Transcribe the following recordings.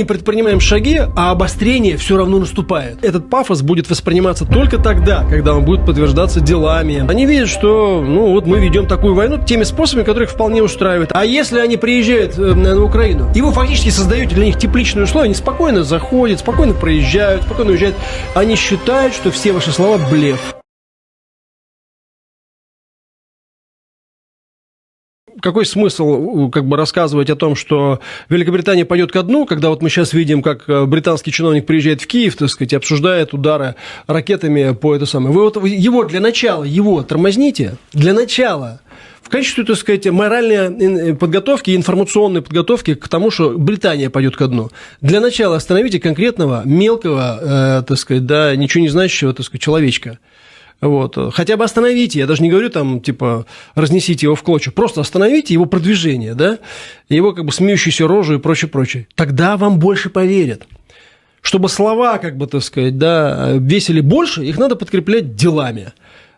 не предпринимаем шаги, а обострение все равно наступает. Этот пафос будет восприниматься только тогда, когда он будет подтверждаться делами. Они видят, что, ну, вот мы ведем такую войну теми способами, которые их вполне устраивают. А если они приезжают э, на Украину, и вы фактически создаете для них тепличные условия, они спокойно заходят, спокойно проезжают, спокойно уезжают. Они считают, что все ваши слова блеф. Какой смысл э, как бы рассказывать о том, что Великобритания пойдет ко дну, когда вот мы сейчас видим, как э, британский чиновник приезжает в Киев, так сказать, и обсуждает удары ракетами по это самое. Вы вот его для начала, его тормозните, для начала в качестве, так сказать, моральной подготовки, информационной подготовки к тому, что Британия пойдет ко дну. Для начала остановите конкретного, мелкого, э, так сказать, да, ничего не значащего, так сказать, человечка. Вот. Хотя бы остановите, я даже не говорю там, типа, разнесите его в клочья, просто остановите его продвижение, да, его как бы смеющуюся рожу и прочее, прочее. Тогда вам больше поверят. Чтобы слова, как бы, так сказать, да, весили больше, их надо подкреплять делами.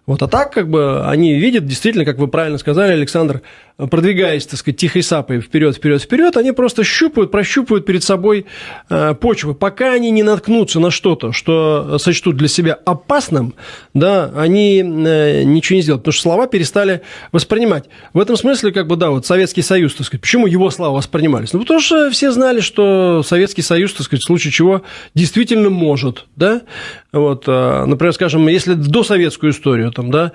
Вот, а так, как бы, они видят, действительно, как вы правильно сказали, Александр, продвигаясь, так сказать, тихой сапой вперед, вперед, вперед, они просто щупают, прощупывают перед собой э, почвы. Пока они не наткнутся на что-то, что сочтут для себя опасным, да, они э, ничего не сделают, потому что слова перестали воспринимать. В этом смысле, как бы, да, вот Советский Союз, так сказать, почему его слова воспринимались? Ну, потому что все знали, что Советский Союз, так сказать, в случае чего действительно может, да, вот, э, например, скажем, если до советскую историю, там, да,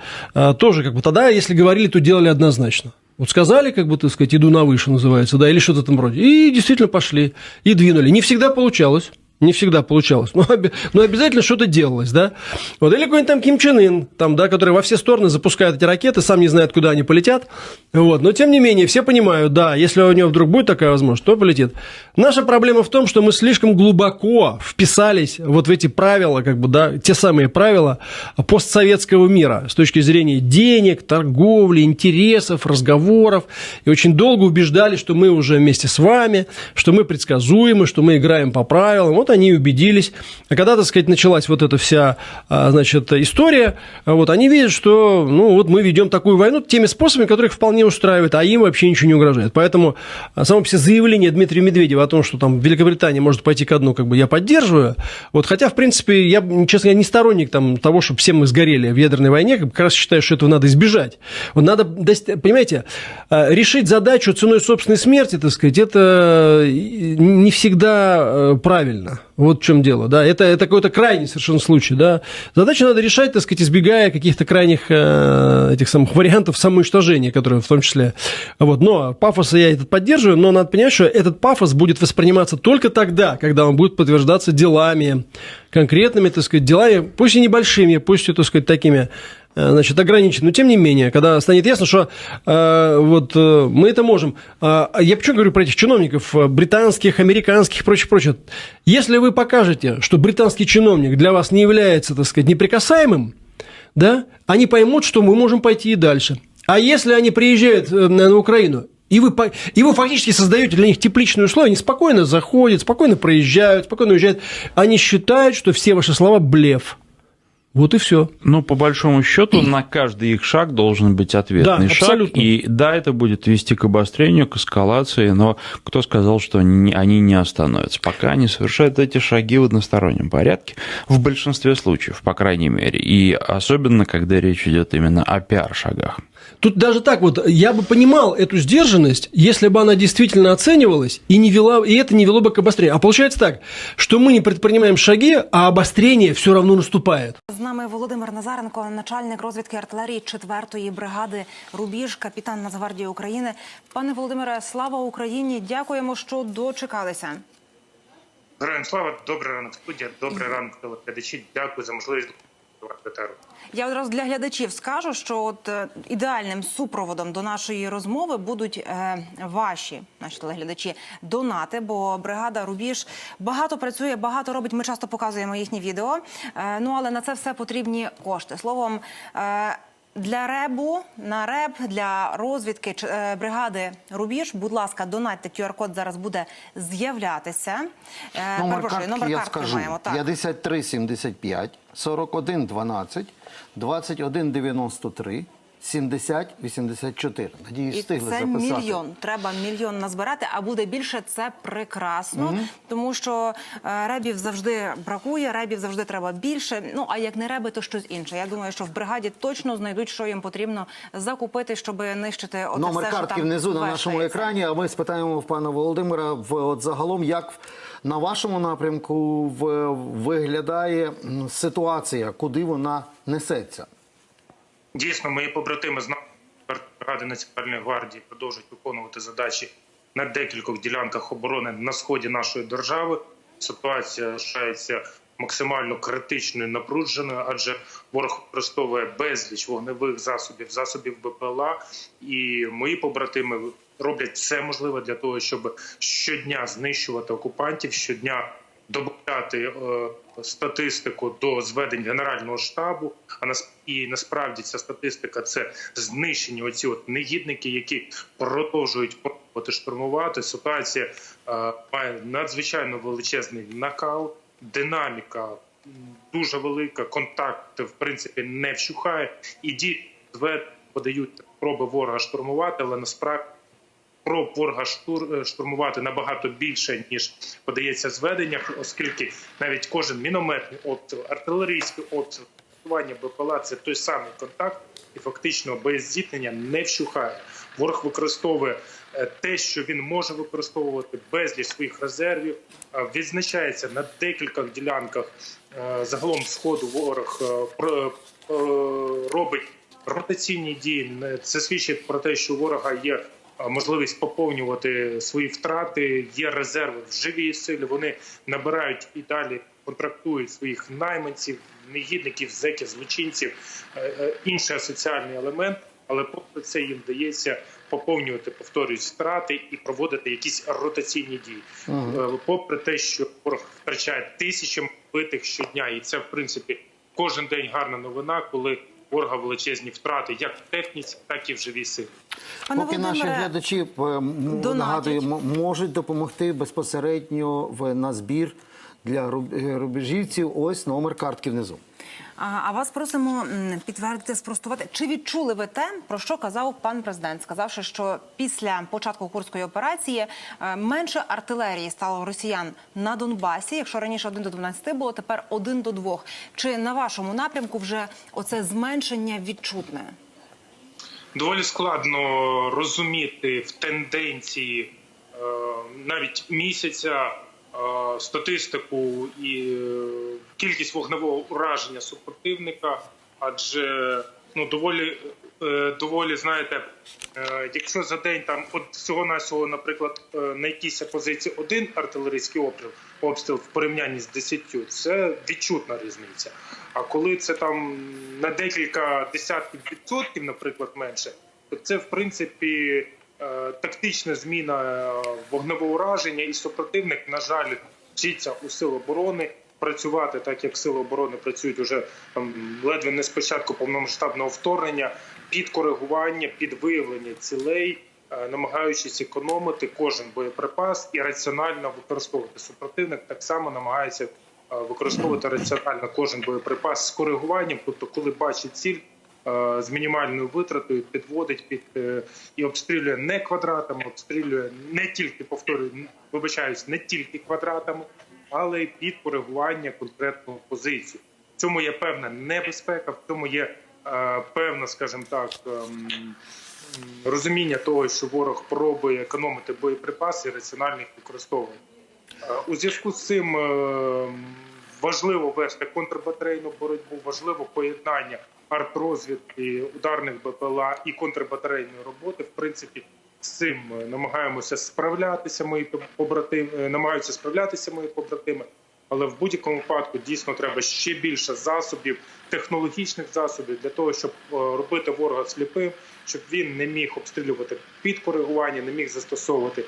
тоже, как бы, тогда, если говорили, то делали однозначно. Вот сказали, как бы, так сказать, иду на выше называется, да, или что-то там вроде. И действительно пошли, и двинули. Не всегда получалось. Не всегда получалось. Но, но обязательно что-то делалось, да. Вот, или какой-нибудь там Ким Чен Ын, там, да, который во все стороны запускает эти ракеты, сам не знает, куда они полетят. Вот. Но, тем не менее, все понимают, да, если у него вдруг будет такая возможность, то полетит. Наша проблема в том, что мы слишком глубоко вписались вот в эти правила, как бы, да, те самые правила постсоветского мира с точки зрения денег, торговли, интересов, разговоров. И очень долго убеждали, что мы уже вместе с вами, что мы предсказуемы, что мы играем по правилам. Вот они убедились. А когда, так сказать, началась вот эта вся, а, значит, история, вот они видят, что, ну, вот мы ведем такую войну теми способами, которые их вполне устраивают, а им вообще ничего не угрожает. Поэтому а, само все заявление Дмитрия Медведева о том, что там Великобритания может пойти ко дну, как бы я поддерживаю. Вот, хотя, в принципе, я, честно, я не сторонник там, того, чтобы все мы сгорели в ядерной войне, как раз считаю, что этого надо избежать. Вот надо, понимаете, а, решить задачу ценой собственной смерти, так сказать, это не всегда правильно. Вот в чем дело, да. Это, это какой-то крайний совершенно случай, да. Задачу надо решать, так сказать, избегая каких-то крайних э, этих самых вариантов самоуничтожения, которые в том числе... Вот. Но пафоса я этот поддерживаю, но надо понять, что этот пафос будет восприниматься только тогда, когда он будет подтверждаться делами, конкретными, так сказать, делами, пусть и небольшими, пусть, так сказать, такими значит, ограничен. Но тем не менее, когда станет ясно, что э, вот э, мы это можем. Э, я почему говорю про этих чиновников э, британских, американских, прочее, прочее. Если вы покажете, что британский чиновник для вас не является, так сказать, неприкасаемым, да, они поймут, что мы можем пойти и дальше. А если они приезжают э, на Украину и вы, и вы фактически создаете для них тепличные условия, они спокойно заходят, спокойно проезжают, спокойно уезжают. Они считают, что все ваши слова – блеф. Вот и все. Ну, по большому счету, на каждый их шаг должен быть ответный да, шаг. Абсолютно. И да, это будет вести к обострению, к эскалации, но кто сказал, что они, они не остановятся? Пока они совершают эти шаги в одностороннем порядке, в большинстве случаев, по крайней мере. И особенно, когда речь идет именно о пиар-шагах. Тут даже так вот, я бы понимал эту сдержанность, если бы она действительно оценивалась и, не вела, и это не вело бы к обострению. А получается так, что мы не предпринимаем шаги, а обострение все равно наступает. З нами Володимир Назаренко, начальник розвідки артилерії 4-ї бригади Рубіж, капітан Нацгвардії України. Пане Володимире, слава Україні! Дякуємо, що дочекалися. Героям слава, добрий ранок студія, добрий ранок телеглядачі. Дякую за можливість етеру. я одразу для глядачів скажу, що от е, ідеальним супроводом до нашої розмови будуть е, ваші наші телеглядачі донати. Бо бригада Рубіж багато працює, багато робить. Ми часто показуємо їхні відео. Е, ну але на це все потрібні кошти. Словом. Е, для ребу на реб для розвідки е, бригади Рубіж. Будь ласка, донатьте QR-код зараз буде з'являтися. Е, Номер картки номер я скажу. маємо так. 53 75 41 12 21 93 70-84. Надіюсь, І встигли це записати. мільйон. Треба мільйон назбирати, а буде більше. Це прекрасно, тому що е, ребів завжди бракує, ребів завжди треба більше. Ну а як не реби, то щось інше. Я думаю, що в бригаді точно знайдуть, що їм потрібно закупити, щоб нищити оце Номер все, що картки там внизу на нашому екрані. А ми спитаємо в пана Володимира. В от загалом, як на вашому напрямку в, виглядає ситуація, куди вона несеться? Дійсно, мої побратими з бригади Національної гвардії продовжують виконувати задачі на декількох ділянках оборони на сході нашої держави. Ситуація залишається максимально критичною, напруженою, адже ворог використовує безліч вогневих засобів, засобів БПЛА, і мої побратими роблять все можливе для того, щоб щодня знищувати окупантів, щодня додати е, статистику до зведень Генерального штабу. А і насправді ця статистика це знищені оці от негідники, які продовжують пробувати штурмувати. Ситуація е, має надзвичайно величезний накал, динаміка дуже велика. Контакт в принципі не вщухає. І ді подають спроби ворога штурмувати, але насправді про ворога е, штурмувати набагато більше ніж подається зведеннях, оскільки навіть кожен мінометний обстріл, артилерійський обстріл, тестування БПЛА – це той самий контакт, і фактично без зіткнення не вщухає. Ворог використовує е, те, що він може використовувати безліч своїх резервів. Е, Відзначається на декількох ділянках загалом сходу. Ворог робить ротаційні дії. Це свідчить про те, що ворога є можливість поповнювати свої втрати. Є резерви в живій силі. Вони набирають і далі контрактують своїх найманців, негідників, зеків, злочинців, е, е, інший асоціальний елемент. Але попри це їм вдається поповнювати, повторюють втрати і проводити якісь ротаційні дії. Е, Попри те, що ворог втрачає тисячі вбитих щодня, і це в принципі кожен день гарна новина, коли ворога величезні втрати, як в техніці, так і в живій силі. Пане Поки наші глядачі нагадую, можуть допомогти безпосередньо в на збір для е, рубежівців. Ось номер картки внизу. А вас просимо підтвердити, спростувати. Чи відчули ви те, про що казав пан президент, сказавши, що після початку курської операції е, менше артилерії стало росіян на Донбасі. Якщо раніше 1 до 12 було, тепер 1 до 2. Чи на вашому напрямку вже оце зменшення відчутне? Доволі складно розуміти в тенденції е, навіть місяця статистику і е, кількість вогневого ураження супротивника, адже ну доволі е, доволі знаєте, е, якщо за день там от всього навсього наприклад, е, на якійсь позиції один артилерійський обстріл, обстріл в порівнянні з десятью, це відчутна різниця. А коли це там на декілька десятків відсотків, наприклад, менше, то це в принципі е, тактична зміна е, вогневого ураження, і супротивник, на жаль, вчиться у сил оборони працювати так, як сили оборони працюють уже там ледве не спочатку повномасштабного вторгнення, під коригування, під виявлення цілей. е, Намагаючись економити кожен боєприпас і раціонально використовувати супротивник, так само намагається е, використовувати раціонально кожен боєприпас з коригуванням, тобто, коли бачить ціль е, з мінімальною витратою, підводить під е, і обстрілює не квадратами, обстрілює не тільки повторюю, вибачаюсь, не тільки квадратами, але й під коригування конкретної позиції. В цьому є певна небезпека, в цьому є е, певна, скажімо так. ем, Розуміння того, що ворог пробує економити боєприпаси і раціонально їх використовує. Е, У зв'язку з цим е, важливо вести контрбатарейну боротьбу, важливо поєднання артрозвідки, ударних БПЛА і контрбатарейної роботи. В принципі, з цим е, намагаємося справлятися. Мої побратими е, намагаються справлятися мої побратими. Але в будь-якому випадку дійсно треба ще більше засобів, технологічних засобів для того, щоб е, робити ворога сліпим, щоб він не міг обстрілювати під коригування, не міг застосовувати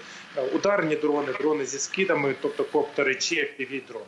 ударні дрони, дрони зі скидами, тобто коптери чи fpv дрони.